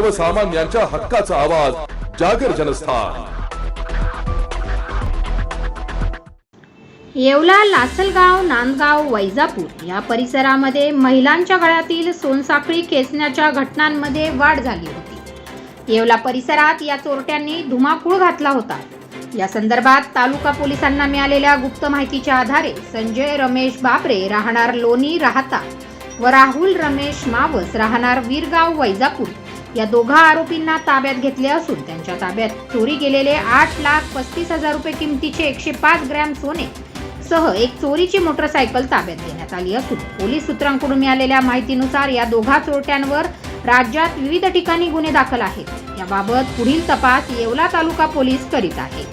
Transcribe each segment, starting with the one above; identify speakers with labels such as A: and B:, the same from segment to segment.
A: सर्वसामान्यांच्या हक्काचा आवाज जागर जनस्थान.
B: येवला लासलगाव नांदगाव वैजापूर या परिसरामध्ये महिलांच्या गळ्यातील सोनसाखळी खेचण्याच्या घटनांमध्ये वाढ झाली होती. येवला परिसरात या चोरट्यांनी धुमाकूळ घातला होता. या संदर्भात तालुका पोलिसांना मिळालेल्या गुप्त माहितीच्या आधारे संजय रमेश बाबरे राहणार लोणी राहता व राहुल रमेश मावस राहणार वीरगाव वैजापूर या दोघा आरोपींना ताब्यात घेतले असून त्यांच्या ताब्यात चोरी गेलेले आठ लाख पस्तीस हजार रुपये किमतीचे एकशे पाच ग्रॅम सोने सह एक चोरीची मोटरसायकल ताब्यात घेण्यात आली असून पोलीस सूत्रांकडून मिळालेल्या माहितीनुसार या दोघा चोरट्यांवर राज्यात विविध ठिकाणी गुन्हे दाखल आहेत. याबाबत पुढील तपास येवला तालुका पोलीस करीत आहे.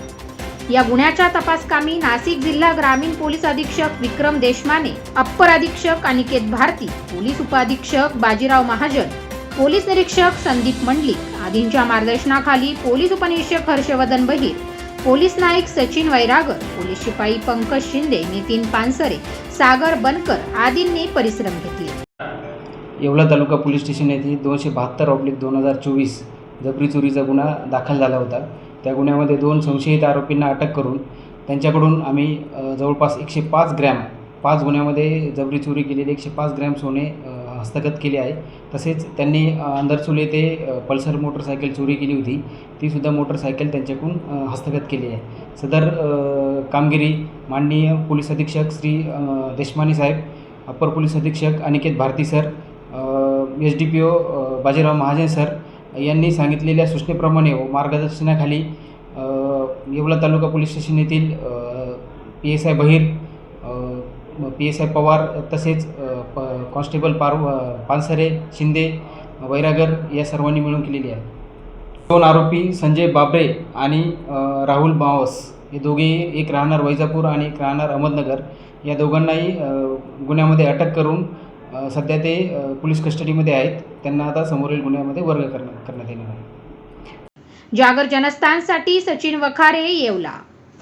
B: या गुन्ह्याच्या तपासकामी नाशिक जिल्हा ग्रामीण पोलीस अधीक्षक विक्रम देशमाने अप्पर अधीक्षक अनिकेत भारती पोलीस उपअधीक्षक बाजीराव महाजन पोलीस निरीक्षक संदीप मंडलिक आदींच्या मार्गदर्शनाखाली पोलीस उपनिरीक्षक हर्षवर्धन बहिर पोलीस नाईक सचिन वैरागर पोलीस शिपाई पंकज शिंदे नितीन पानसरे सागर बनकर आदींनी परिश्रम घेतले.
C: येवला तालुका पोलीस स्टेशन येथे दोनशे बहात्तर ऑब्लिक दोन हजार चोवीस जबरी चोरीचा गुन्हा दाखल झाला होता. त्या गुन्ह्यामध्ये दोन संशयित आरोपींना अटक करून त्यांच्याकडून आम्ही जवळपास एकशे पाच ग्रॅम पाच गुन्ह्यामध्ये जबरी चोरी केलेले एकशे पाच ग्रॅम सोने हस्तगत केले आहे. तसेच त्यांनी अ, ते पल्सर मोटरसायकल चोरी केली होती. तीसुद्धा मोटरसायकल त्यांच्याकडून हस्तगत केली आहे. सदर कामगिरी माननीय पोलीस अधीक्षक श्री देशमाने साहेब अप्पर पोलीस अधीक्षक Aniket Bharati sir S D P O Bajirao Mahajan sir यांनी सांगितलेल्या सूचनेप्रमाणे व मार्गदर्शनाखाली येवला तालुका पोलीस स्टेशन येथील P S I Bahir P S I Pawar तसेच प- कॉन्स्टेबल पार पानसरे शिंदे वैरागर या सर्वांनी मिळून केलेली आहे. दोन आरोपी संजय बाबरे आणि राहुल मावस हे दोघे एक राहणार वैजापूर आणि एक राहणार अहमदनगर या दोघांनाही गुन्ह्यामध्ये अटक करून सध्या ते पोलीस कस्टडीमध्ये आहेत. त्यांना आता समोरील गुन्ह्यामध्ये वर्ग करण्यात करण्यात येणार आहे.
B: जागर जनस्थानसाठी सचिन वखारे येवला.